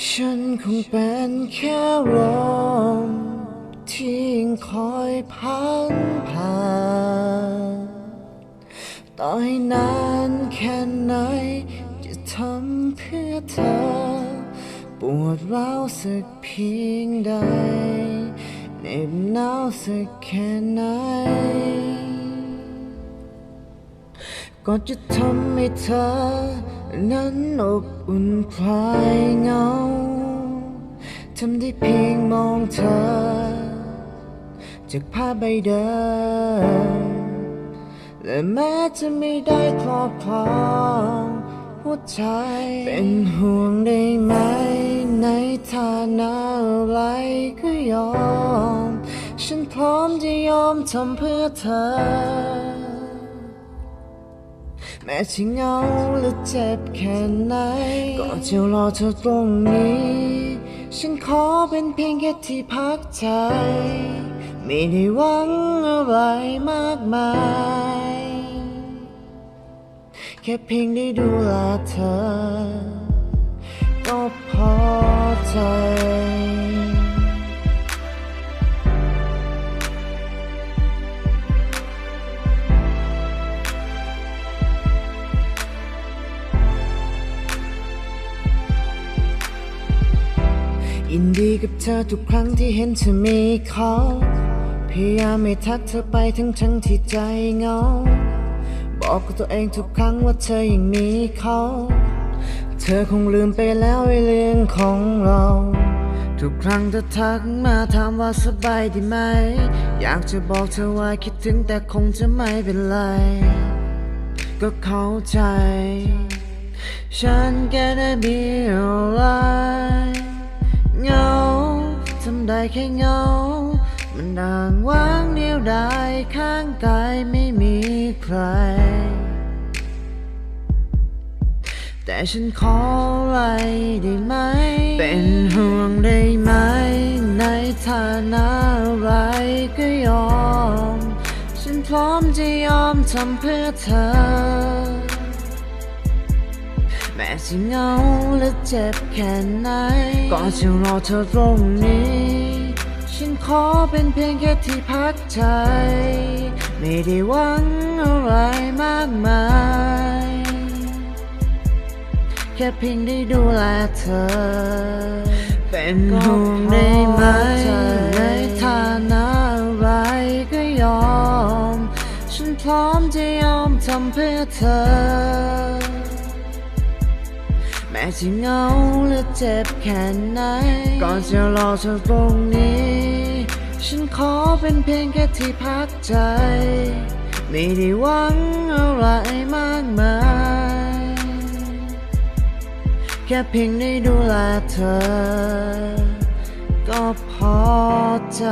ฉันคงเป็นแค่ลมที่ยังคอยพันผ่านต่อให้นานแค่ไหน จะทำเพื่อเธอ ปวดร้าวสักเพียงใดเหน็บหนาวสักแค่ไหน ก็จะทำให้เธอ นั้นอบอุ่นคลายเหงาทำได้เพียงมองเธอ จากภาใบเดิมและแม้จะไม่ได้ครอบครองหัวใจ เป็นห่วงได้ไหม ในฐานะอะไรก็ยอม ฉันพร้อมจะยอมทำเพื่อเธอ แม้ที่เหงาและเจ็บแค่ไหน ก็จะรอเธอตรงนี้ ฉันขอเป็นเพียงแค่ที่พักใจ ไม่ได้หวังอะไรมากมาย แค่เพียงได้ดูแลเธอ ยินดีกับเธอทุกครั้งที่เห็นเธอมีเขาพยายามไม่ทักเธอไปทั้งทั้งที่ใจเหงา บอกกับตัวเองทุกครั้งว่าเธอยังมีเขา เธอคงลืมไปแล้วไอ้เรื่องของเรา ทุกครั้งเธอทักมาถามว่าสบายดีไหม อยากจะบอกเธอว่าคิดถึงแต่คงจะไม่เป็นไร ก็เข้าใจ ฉันแค่ได้มีอะไร แค่เหงา มันด่างว่างเดียวดายข้างกายไม่มีใคร แต่ฉันขออะไรได้ไหม เป็นห่วงได้ไหม ในฐานะอะไรก็ยอม ฉันพร้อมจะยอมทำเพื่อเธอแม้จะเหงาและเจ็บแค่ไหนก็จะรอเธอตรงนี้ ฉันขอเป็นเพียงแค่ที่พักใจ ไม่ได้หวังอะไรมากมาย แค่เพียงได้ดูแลเธอ เป็นห่วงได้ไหมในฐานะอะไรก็ยอม ฉันพร้อมจะยอมทำเพื่อเธอ จะเหงาและเจ็บแค่ไหนก็จะรอเธอตรงนี้ ฉันขอเป็นเพียงแค่ที่พักใจ ไม่ได้หวังอะไรมากมาย แค่เพียงได้ดูแลเธอ ก็พอใจ